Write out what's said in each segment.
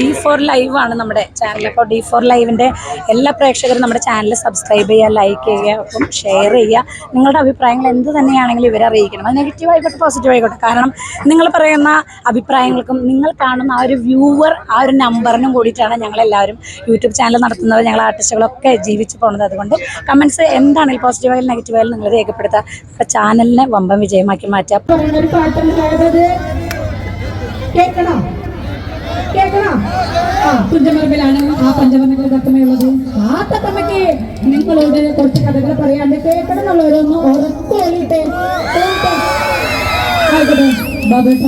D four live ആണ് നമ്മുടെ channel അപ്പോൾ ഡി ഫോർ ലൈവിന്റെ എല്ലാ പ്രേക്ഷകരും നമ്മുടെ ചാനൽ സബ്സ്ക്രൈബ് ചെയ്യുക ലൈക്ക് ചെയ്യുക അപ്പം ഷെയർ ചെയ്യുക. നിങ്ങളുടെ അഭിപ്രായങ്ങൾ എന്ത് തന്നെയാണെങ്കിലും ഇവരെ അറിയിക്കണം. അത് നെഗറ്റീവ് ആയിക്കോട്ടെ പോസിറ്റീവ് ആയിക്കോട്ടെ. കാരണം നിങ്ങൾ പറയുന്ന അഭിപ്രായങ്ങൾക്കും നിങ്ങൾ കാണുന്ന ആ ഒരു വ്യൂവർ ആ ഒരു നമ്പറിനും കൂടിയിട്ടാണ് ഞങ്ങളെല്ലാവരും യൂട്യൂബ് ചാനൽ നടത്തുന്നവർ ഞങ്ങൾ ആർട്ടിസ്റ്റുകളൊക്കെ ജീവിച്ചു പോകുന്നത് അതുകൊണ്ട് കമൻസ് എന്താണെങ്കിലും നെഗറ്റീവ് ആയാലും നിങ്ങൾ രേഖപ്പെടുത്തുക. അപ്പം ചാനലിനെ വമ്പം വിജയമാക്കി മാറ്റുക. കേൾക്കണോ. കേൾക്കണോ. ആ കുഞ്ചമർബിലാണ് ആ പഞ്ചവർണ തത്തമ്മയുള്ളത് ആ തത്തമ്മയ്ക്ക് നിങ്ങളോട് കുറച്ച് കഥകൾ പറയാണ്ട് കേൾക്കണം എന്നുള്ളവരൊന്ന് ഉറപ്പ് വേണ്ടിയിട്ട് ആയിക്കോട്ടെ ബാബേട്ട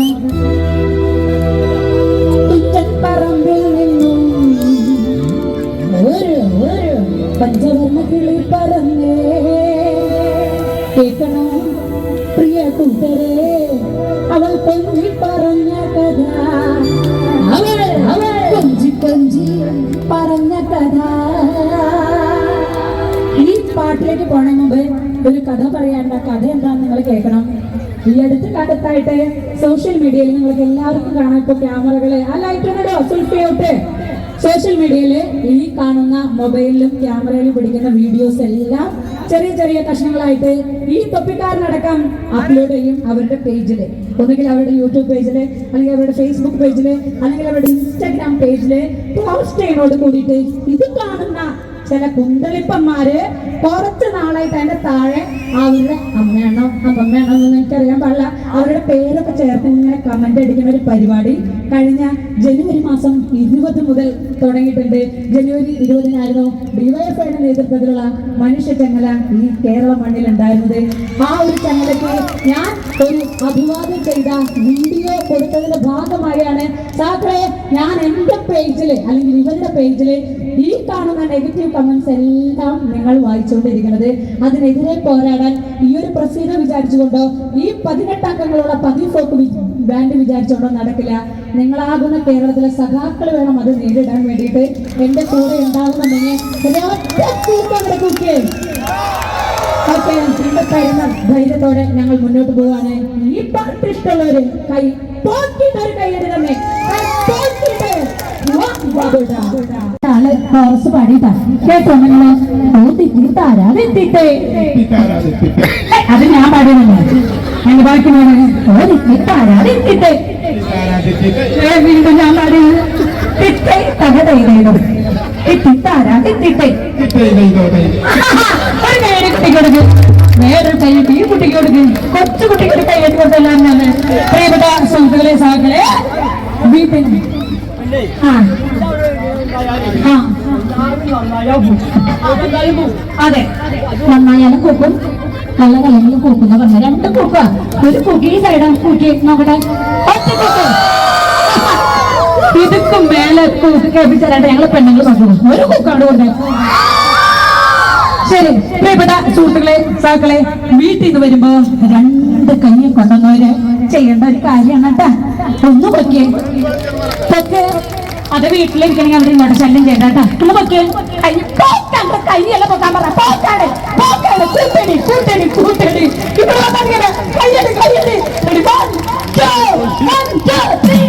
തുഞ്ചൻ പറമ്പിൽ നിന്നും ഒരു ഒരു പഞ്ചവർണ കിളി പറന്നേ കേൾക്കണം പ്രിയ കൂട്ടരെ. പറഞ്ഞ കഥ ഈ പാട്ടിലേക്ക് പോണ മുമ്പ് ഒരു കഥ പറയാനുള്ള കഥ എന്താണെന്ന് നിങ്ങൾ കേൾക്കണം. ഈ അടുത്ത കാലത്തായിട്ട് സോഷ്യൽ മീഡിയയിൽ നിങ്ങൾക്ക് എല്ലാവർക്കും കാണാം. ഇപ്പൊ ക്യാമറകൾ ആ ലൈറ്റ് സെൽഫി ഔട്ട് സോഷ്യൽ മീഡിയയിൽ ഈ കാണുന്ന മൊബൈലിലും ക്യാമറയിലും പിടിക്കുന്ന വീഡിയോസ് എല്ലാം ചെറിയ ചെറിയ കഷ്ണങ്ങളായിട്ട് ഈ തൊപ്പിക്കാരനടക്കം അപ്ലോഡ് ചെയ്യും അവരുടെ പേജിൽ ഒന്നുകിൽ അവരുടെ യൂട്യൂബ് പേജിൽ അല്ലെങ്കിൽ അവരുടെ ഫേസ്ബുക്ക് പേജിൽ അല്ലെങ്കിൽ അവരുടെ ഇൻസ്റ്റാഗ്രാം പേജിൽ പോസ്റ്റ് ചെയ്യുന്നതോട് കൂടിയിട്ട് ഇത് കാണുന്ന ചില കുന്തളിപ്പന്മാര് കുറച്ച് നാളായിട്ട് അതിന്റെ താഴെ അവരുടെ അമ്മയാണോ അപ്പമ്മയാണോ എന്ന് എനിക്കറിയാൻ പാടില്ല. അവരുടെ പേരൊക്കെ ചേർത്ത് ഇങ്ങനെ കമന്റ് അടിക്കുന്ന ഒരു പരിപാടി കഴിഞ്ഞ ജനുവരി മാസം ഇരുപത് മുതൽ തുടങ്ങിയിട്ടുണ്ട്. ജനുവരി ഇരുപതിനായിരുന്നു ഡിവൈഎഫ്ഐയുടെ നേതൃത്വത്തിലുള്ള മനുഷ്യ ചങ്ങല ഈ കേരള മണ്ണിൽ ഉണ്ടായിരുന്നത്. ആ ഒരു ചങ്ങലയ്ക്ക് ഞാൻ ഒരു അഭിവാദ്യം ചെയ്ത വീഡിയോ കൊടുത്തതിന്റെ ഭാഗമായാണ്. സാക്കളെ ഞാൻ എന്റെ പേജിൽ അല്ലെങ്കിൽ ഇവരുടെ പേജിൽ ഈ കാണുന്ന നെഗറ്റീവ് കമന്റ്സ് എല്ലാം നിങ്ങൾ വായിച്ചുകൊണ്ടിരിക്കുന്നത്. അതിനെതിരെ പോരാടാൻ ഈ ഒരു പ്രസീത വിചാരിച്ചുകൊണ്ടോ ഈ പതിനെട്ട് അംഗങ്ങളുള്ള പതി ഫോക്ക് ബാൻഡ് വിചാരിച്ചോണ്ടോ നടക്കില്ല. നിങ്ങളാകുന്ന കേരളത്തിലെ സഖാക്കൾ വേണം അത് നേരിടാൻ വേണ്ടിയിട്ട്. എന്റെ കൂടെ ഉണ്ടാകുന്നുണ്ടെങ്കിൽ ഇവിടെ തരുന്ന ധൈര്യത്തോടെ ഞങ്ങൾ മുന്നോട്ട് പോവാണ്. ഈ പാട്ട് ഇഷ്ടമുള്ളവര് കൈ ഒരു കൈയ്യടി തന്നെ. കോറസ് പാടിയിട്ടാ കേട്ടോ നിങ്ങൾ? ഓ തിരിത്താരാ തെറ്റിട്ടേ അത് ഞാൻ പാടിയതല്ലേ? തെറ്റിട്ടേ ഏ, വീണ്ടും ഞാൻ പാടിയത് തിട്ടേ തകതയിലും തിരിത്താരാ തെറ്റിട്ടേ ഒരു കൈയ്യടി കുട്ടിക്ക് കൊടുക്ക്. വേറൊരു കൈ ഈ കുട്ടിക്ക് കൊടുക്കും. കൊച്ചു കുട്ടിക്ക് കൈ കൊടുത്തല്ലാം ഞാൻ പ്രിയപ്പെട്ട സുഹൃത്തുക്കളെ സഹകളെ വീട്ടിൽ. ആ. ആ. അതെ. നന്നായാലും കൂക്കും. നല്ല കലങ്ങളും കൂക്കുന്ന പറഞ്ഞു രണ്ട് കൂക്ക ഒരു കുക്കി ഈ സൈഡാണ് കുക്കി നോക്കട്ടെ. ഒറ്റ ഇതുക്കും മേലെ കൂക്ക് കേൾപ്പിച്ചാലായിട്ട് ഞങ്ങൾ പെണ്ണുങ്ങൾ നോക്കുന്നു ഒരു കൂക്കാണ് കൊണ്ട് ശരി പ്രിയപ്പെട്ട സുഹൃത്തുക്കളെ സാക്കളെ വീട്ടിൽ നിന്ന് വരുമ്പോ രണ്ട് കഞ്ഞി കൊണ്ടുവന്നവര് ചെയ്യേണ്ട ഒരു കാര്യമാണ് കേട്ടാ. ഒന്ന് പൊക്കിയേ. പൊക്കെ. അത് വീട്ടിലിരിക്കണെങ്കിൽ അവർ ഇങ്ങോട്ട് ശല്യം ചെയ്യണ്ട കേട്ടാ. ഒന്ന് പൊക്കിയേ. கை போட்டாங்க கை எல்லாம் போட்டாம போட்டாடு போட்டாடு கூட்டணி கூட்டணி கூட்டணி இப்படி கையெடு கையெடு ready one two one two three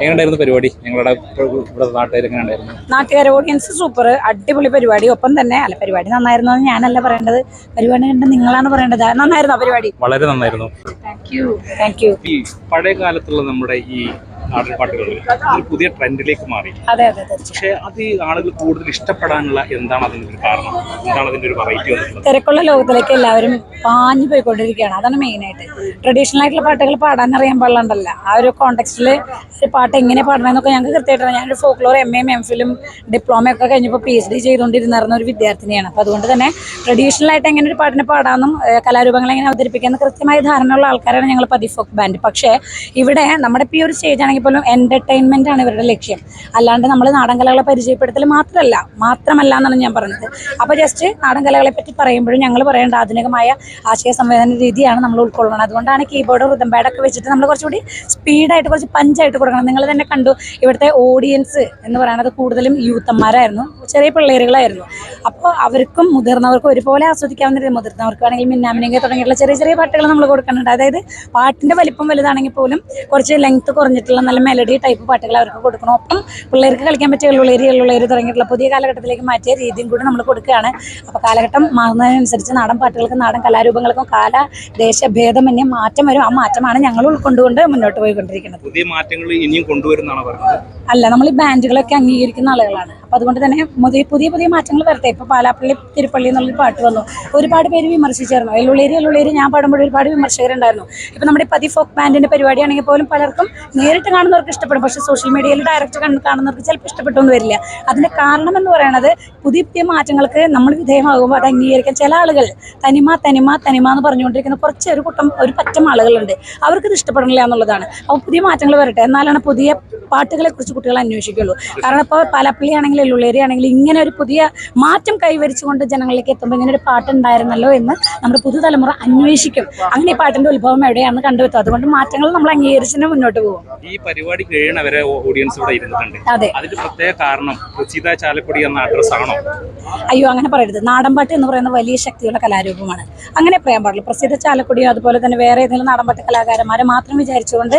എങ്ങനെയുണ്ടായിരുന്നു പരിപാടി? ഞങ്ങളുടെ ഇവിടെ നാട്ടുകാർ എങ്ങനെ ഉണ്ടായിരുന്നു നാട്ടുകാർ ഓഡിയൻസ് സൂപ്പർ അടിപൊളി പരിപാടി. ഒപ്പം തന്നെ അല്ല പരിപാടി നന്നായിരുന്നു എന്ന് ഞാനല്ല പറയേണ്ടത്. പരിപാടി കണ്ട് നിങ്ങളാണ് പറയേണ്ടത്. നന്നായിരുന്നു പരിപാടി? വളരെ നന്നായിരുന്നു. താങ്ക് യു താങ്ക് യു പഴയ കാലത്തുള്ള നമ്മുടെ ഈ നാടൻ പാട്ടുകൾ ഒരു പുതിയ ട്രെൻഡിലേക്ക് മാറി. അതെ അതെ പക്ഷേ അത് ആളുകൾ കൂടുതൽ ഇഷ്ടപ്പെടാനുള്ള എന്താണ് അതിന്റെ ഒരു കാരണം? എന്താണ് അതിന്റെ ഒരു വെറൈറ്റി തിരക്കുള്ള ലോകത്തിലേക്ക് എല്ലാവരും പാഞ്ഞു പോയിക്കൊണ്ടിരിക്കുകയാണ്. അതാണ് മെയിൻ ആയിട്ട്. ട്രഡീഷണൽ ആയിട്ടുള്ള പാട്ടുകൾ പാടാൻ അറിയാൻ പാടില്ലണ്ടല്ല. ആ ഒരു കോണ്ടെക്സ്റ്റിൽ ഒരു പാട്ട് എങ്ങനെ പാടണമെന്നൊക്കെ ഞങ്ങൾക്ക് കൃത്യമായിട്ട് ഞാനൊരു ഫോക്ലോർ എം എം എം ഫിലും ഡിപ്ലോമ ഒക്കെ കഴിഞ്ഞപ്പോൾ പി എച്ച് ഡി ചെയ്തുകൊണ്ടിരുന്നിരുന്ന ഒരു വിദ്യാർത്ഥിനിയാണ്. അപ്പോൾ അതുകൊണ്ട് തന്നെ ട്രഡീഷണൽ ആയിട്ട് എങ്ങനെ ഒരു പാട്ടിനെ പാടാമെന്നും ഏഹ് കലാരൂപങ്ങൾ എങ്ങനെ അവതരിപ്പിക്കാമെന്ന് കൃത്യമായ ധാരണയുള്ള ആൾക്കാരാണ് ഞങ്ങൾ പതി ഫോക്ക് ബാൻഡ് പക്ഷേ ഇവിടെ നമ്മുടെ ഇപ്പോൾ ഈ ഒരു സ്റ്റേജ് ആണെങ്കിൽ പോലും എന്റർടൈൻമെന്റ് ആണ് ഇവരുടെ ലക്ഷ്യം. അല്ലാണ്ട് നമ്മൾ നാടൻ കലകളെ പരിചയപ്പെടുത്തൽ മാത്രമല്ല മാത്രമല്ല എന്നാണ് ഞാൻ പറഞ്ഞത്. അപ്പോൾ ജസ്റ്റ് നാടൻ കലകളെ പറ്റി പറയുമ്പോഴും ഞങ്ങൾ പറയേണ്ട ആധുനികമായ ആശയ സംവേദന രീതിയാണ് നമ്മൾ ഉൾക്കൊള്ളണം. അതുകൊണ്ടാണ് കീബോർഡ് റിതം പാഡൊക്കെ വെച്ചിട്ട് നമ്മൾ കുറച്ചുകൂടി സ്പീഡായിട്ട് കുറച്ച് പഞ്ചായിട്ട് കൊടുക്കണം. നിങ്ങൾ തന്നെ കണ്ടു ഇവിടുത്തെ ഓഡിയൻസ് എന്ന് പറയുന്നത് കൂടുതലും യൂത്തന്മാരായിരുന്നു ചെറിയ പിള്ളേരുകളായിരുന്നു. അപ്പോൾ അവർക്കും മുതിർന്നവർക്കും ഒരുപോലെ ആസ്വദിക്കാവുന്ന രീതി മുതിർന്നവർക്കാണെങ്കിൽ മിന്നാമിനിങ്ങ തുടങ്ങിയിട്ടുള്ള ചെറിയ ചെറിയ പാട്ടുകൾ നമ്മൾ കൊടുക്കുന്നുണ്ട്. അതായത് പാട്ടിന്റെ വലിപ്പം വലുതാണെങ്കിൽ പോലും കുറച്ച് ലെങ്ത്ത് കുറഞ്ഞിട്ടുള്ള നല്ല മെലഡി ടൈപ്പ് പാട്ടുകൾ അവർക്ക് കൊടുക്കണം. ഒപ്പം പിള്ളേർക്ക് കളിക്കാൻ പറ്റിയ എള്ളുള്ളേരി എള്ളുള്ളേരി തുടങ്ങിയിട്ടുള്ള പുതിയ കാലഘട്ടത്തിലേക്ക് മാറ്റിയ രീതിയും കൂടി നമ്മൾ കൊടുക്കുകയാണ്. അപ്പോൾ കാലഘട്ടം മാറുന്നതിനനുസരിച്ച് നാടൻ പാട്ടുകൾക്കും നാടൻ കലാരൂപങ്ങൾക്കും കാല ദേശഭേദമന്യം മാറ്റം വരും. ആ മാറ്റമാണ് ഞങ്ങൾ ഉൾക്കൊണ്ടുകൊണ്ട് മുന്നോട്ട് പോയിക്കൊണ്ടിരിക്കുന്നത്. പുതിയ മാറ്റങ്ങൾ ഇനിയും കൊണ്ടുവരുന്നതാണ് പറയുന്നത്? അല്ല നമ്മൾ ഈ ബാൻഡുകളൊക്കെ അംഗീകരിക്കുന്ന ആളുകളാണ്. അപ്പം അതുകൊണ്ട് തന്നെ മുതി- പുതിയ പുതിയ മാറ്റങ്ങൾ വരട്ടെ. ഇപ്പോൾ പാലാപ്പള്ളി തിരുപ്പള്ളി എന്നുള്ളൊരു പാട്ട് വന്നു. ഒരുപാട് പേര് വിമർശിച്ചായിരുന്നു എല്ലുള്ളേരി എല്ലുള്ളേരി ഞാൻ പാടുമ്പോൾ ഒരുപാട് വിമർശകരുണ്ടായിരുന്നു. ഇപ്പം നമ്മുടെ പതി ഫോക്ക് ബാൻഡിന്റെ പരിപാടിയാണെങ്കിൽ പോലും പലർക്കും നേരിട്ട് കാണുന്നവർക്ക് ഇഷ്ടപ്പെടും. പക്ഷേ സോഷ്യൽ മീഡിയയിൽ ഡയറക്റ്റ് കാണുന്നവർക്ക് ചിലപ്പോൾ ഇഷ്ടപ്പെട്ടൊന്നും വരില്ല. അതിന്റെ കാരണം എന്ന് പറയുന്നത് പുതിയ പുതിയ മാറ്റങ്ങൾക്ക് നമ്മൾ വിധേയമാകുമ്പോൾ അത് അംഗീകരിക്കാൻ ചില ആളുകൾ തനിമ തനിമ തനിമ എന്ന് പറഞ്ഞുകൊണ്ടിരിക്കുന്ന കുറച്ച് ഒരു കൂട്ടം ഒരു പറ്റം ആളുകളുണ്ട്. അവർക്ക് ഇത് ഇഷ്ടപ്പെടണില്ല എന്നുള്ളതാണ്. അപ്പോൾ പുതിയ മാറ്റങ്ങൾ വരട്ടെ. എന്നാലാണ് പുതിയ പാട്ടുകളെ കുറിച്ച് കുട്ടികൾ അന്വേഷിക്കുള്ളൂ. കാരണം ഇപ്പോൾ പാലപ്പള്ളി ആണെങ്കിലും എള്ളുള്ളേരി ആണെങ്കിലും ഇങ്ങനെ ഒരു പുതിയ മാറ്റം കൈവരിച്ചുകൊണ്ട് ജനങ്ങളിലേക്ക് എത്തുമ്പോൾ ഇങ്ങനെ ഒരു പാട്ട് ഉണ്ടായിരുന്നല്ലോ എന്ന് നമ്മുടെ പുതുതലമുറ അന്വേഷിക്കും. അങ്ങനെ ഈ പാട്ടിന്റെ ഉത്ഭവം എവിടെയാണെന്ന് കണ്ടുവെത്തും അതുകൊണ്ട് മാറ്റങ്ങൾ നമ്മൾ അംഗീകരിച്ചിട്ട് മുന്നോട്ട് പോകും. ഈ പരിപാടി കഴിയണവരെ ഓഡിയൻസ് ഇവിടെ ഇരുന്നിട്ടുണ്ട്. അതെ. അതിന്റെ പ്രത്യേക കാരണം ചാലക്കുടി എന്ന അഡ്രസ് ആണോ? അയ്യോ അങ്ങനെ പറയരുത്. നാടൻപാട്ട് എന്ന് പറയുന്ന വലിയ ശക്തിയുള്ള കലാരൂപമാണ്. അങ്ങനെ പറയാൻ പാടില്ല. പ്രസിദ്ധ ചാലക്കുടിയോ അതുപോലെ തന്നെ വേറെ ഏതെങ്കിലും നാടൻപാട്ട് കലാകാരന്മാരെ മാത്രം വിചാരിച്ചുകൊണ്ട്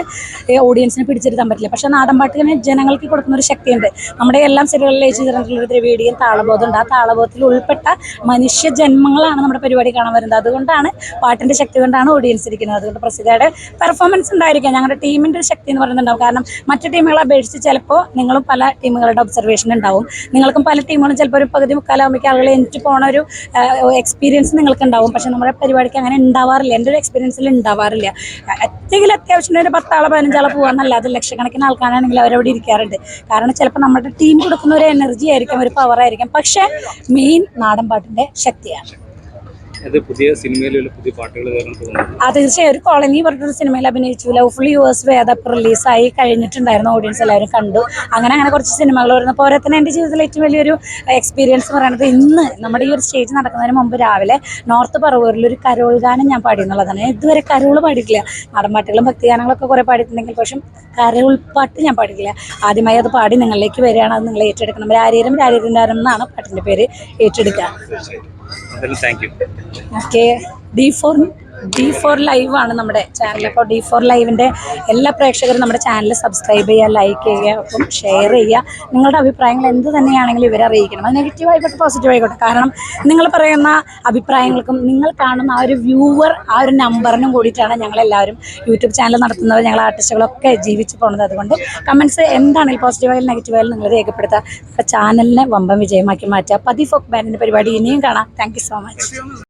ഓഡിയൻസിനെ പിടിച്ചിരുത്താൻ പറ്റില്ല. പക്ഷെ പക്ഷേ നാടൻപാട്ടിന് ജനങ്ങൾക്ക് കൊടുക്കുന്ന ഒരു ശക്തിയുണ്ട്. നമ്മുടെ എല്ലാം സിനിമകളിൽ ഏച്ചു ചേർന്നിട്ടുള്ള ഒരു ദ്രവീഡിയൻ താളബോധം ഉണ്ട്. ആ താളബോധത്തിൽ ഉൾപ്പെട്ട മനുഷ്യ ജന്മങ്ങളാണ് നമ്മുടെ പരിപാടി കാണാൻ വരുന്നത്. അതുകൊണ്ടാണ് പാട്ടിന്റെ ശക്തി കൊണ്ടാണ് ഓഡിയൻസ് ഇരിക്കുന്നത്. അതുകൊണ്ട് പ്രസിദ്ധയുടെ പെർഫോമൻസ് ഉണ്ടായിരിക്കാം. ഞങ്ങളുടെ ടീമിന്റെ ഒരു ശക്തി എന്ന് പറയുന്നുണ്ടാവും. കാരണം മറ്റു ടീമുകളെ അപേക്ഷിച്ച് ചിലപ്പോൾ നിങ്ങളും പല ടീമുകളുടെ ഒബ്സർവേഷൻ ഉണ്ടാവും. നിങ്ങൾക്കും പല ടീമുകളും ചിലപ്പോൾ ഒരു പകുതി മുക്കാലാവുമ്പോൾ ആളുകൾ എനിക്ക് പോണ ഒരു എക്സ്പീരിയൻസ് നിങ്ങൾക്ക് ഉണ്ടാവും പക്ഷെ നമ്മുടെ പരിപാടിക്ക് അങ്ങനെ ഉണ്ടാവാറില്ല. എന്റെ ഒരു എക്സ്പീരിയൻസിൽ ഉണ്ടാവാറില്ല. എന്തെങ്കിലും അത്യാവശ്യം ഒരു പത്താളോ പതിനഞ്ചാളോ പതിനഞ്ചാളെ പോകാന്നല്ലാതെ ലക്ഷക്കണക്കിന് ആൾക്കാരാണെങ്കിൽ അവരവിടെ ഇരിക്കാറുണ്ട്. കാരണം ചിലപ്പോൾ നമ്മുടെ ടീം കൊടുക്കുന്ന ഒരു എനർജി ആയിരിക്കും ഒരു പവർ ആയിരിക്കും. പക്ഷേ മെയിൻ നാടൻ പാട്ടിന്റെ ശക്തിയാണ്. പുതിയ സിനിമയിലുള്ള പുതിയ പാട്ടുകൾ ആ തീർച്ചയായും. ഒരു കോളനി പറഞ്ഞൊരു സിനിമയിൽ അഭിനയിച്ചു. ലവ്ഫുൾ യുവേഴ്സ് വേദപ്പ് റിലീസായി കഴിഞ്ഞിട്ടുണ്ടായിരുന്നു. ഓഡിയൻസ് എല്ലാവരും കണ്ടു. അങ്ങനെ അങ്ങനെ കുറച്ച് സിനിമകൾ വരുന്നു. പോലെ തന്നെ എന്റെ ജീവിതത്തിൽ ഏറ്റവും വലിയൊരു എക്സ്പീരിയൻസ് എന്ന് പറയുന്നത് ഇന്ന് നമ്മുടെ ഈ ഒരു സ്റ്റേജ് നടക്കുന്നതിന് മുമ്പ് രാവിലെ നോർത്ത് പറവൂരിൽ ഒരു കരോൾ ഗാനം ഞാൻ പാടി എന്നുള്ളതാണ്. ഇതുവരെ കരോൾ പാടിയിട്ടില്ല. നാടൻപാട്ടുകളും ഭക്തിഗാനങ്ങളൊക്കെ കുറേ പാടിയിട്ടുണ്ടെങ്കിൽ പക്ഷേ കരോൾ പാട്ട് ഞാൻ പാടിയിട്ടില്ല. ആദ്യമായി അത് പാടി നിങ്ങളിലേക്ക് വരികയാണ്. അത് നിങ്ങൾ ഏറ്റെടുക്കണം. രാരീരം രാരീരം എന്നാണ് പാട്ടിന്റെ പേര്. ഏറ്റെടുക്കുക. Thank you okay. D four D four live ആണ് നമ്മുടെ ചാനൽ അപ്പോൾ ഡി ഫോർ ലൈവിന്റെ എല്ലാ പ്രേക്ഷകരും നമ്മുടെ ചാനൽ സബ്സ്ക്രൈബ് ചെയ്യുക ലൈക്ക് ചെയ്യുക അപ്പം ഷെയർ ചെയ്യുക. നിങ്ങളുടെ അഭിപ്രായങ്ങൾ എന്ത് തന്നെയാണെങ്കിലും ഇവരെ അറിയിക്കണം. അത് നെഗറ്റീവ് ആയിക്കോട്ടെ പോസിറ്റീവ് ആയിക്കോട്ടെ. കാരണം നിങ്ങൾ പറയുന്ന അഭിപ്രായങ്ങൾക്കും നിങ്ങൾ കാണുന്ന ആ ഒരു വ്യൂവർ ആ ഒരു നമ്പറിനും കൂടിയിട്ടാണ് ഞങ്ങളെല്ലാവരും യൂട്യൂബ് ചാനൽ നടത്തുന്നത്. ഞങ്ങൾ ആർട്ടിസ്റ്റുകളൊക്കെ ജീവിച്ചു പോകുന്നത് അതുകൊണ്ട് കമൻസ് എന്താണെങ്കിലും പോസിറ്റീവ് ആയാലും നെഗറ്റീവ് ആയാലും നിങ്ങൾ രേഖപ്പെടുത്തുക. ചാനലിനെ വമ്പം വിജയമാക്കി മാറ്റുക. പതി ഫോക്ക് ബാൻഡിന്റെ പരിപാടി. ഇനിയും കാണാം. Thank so much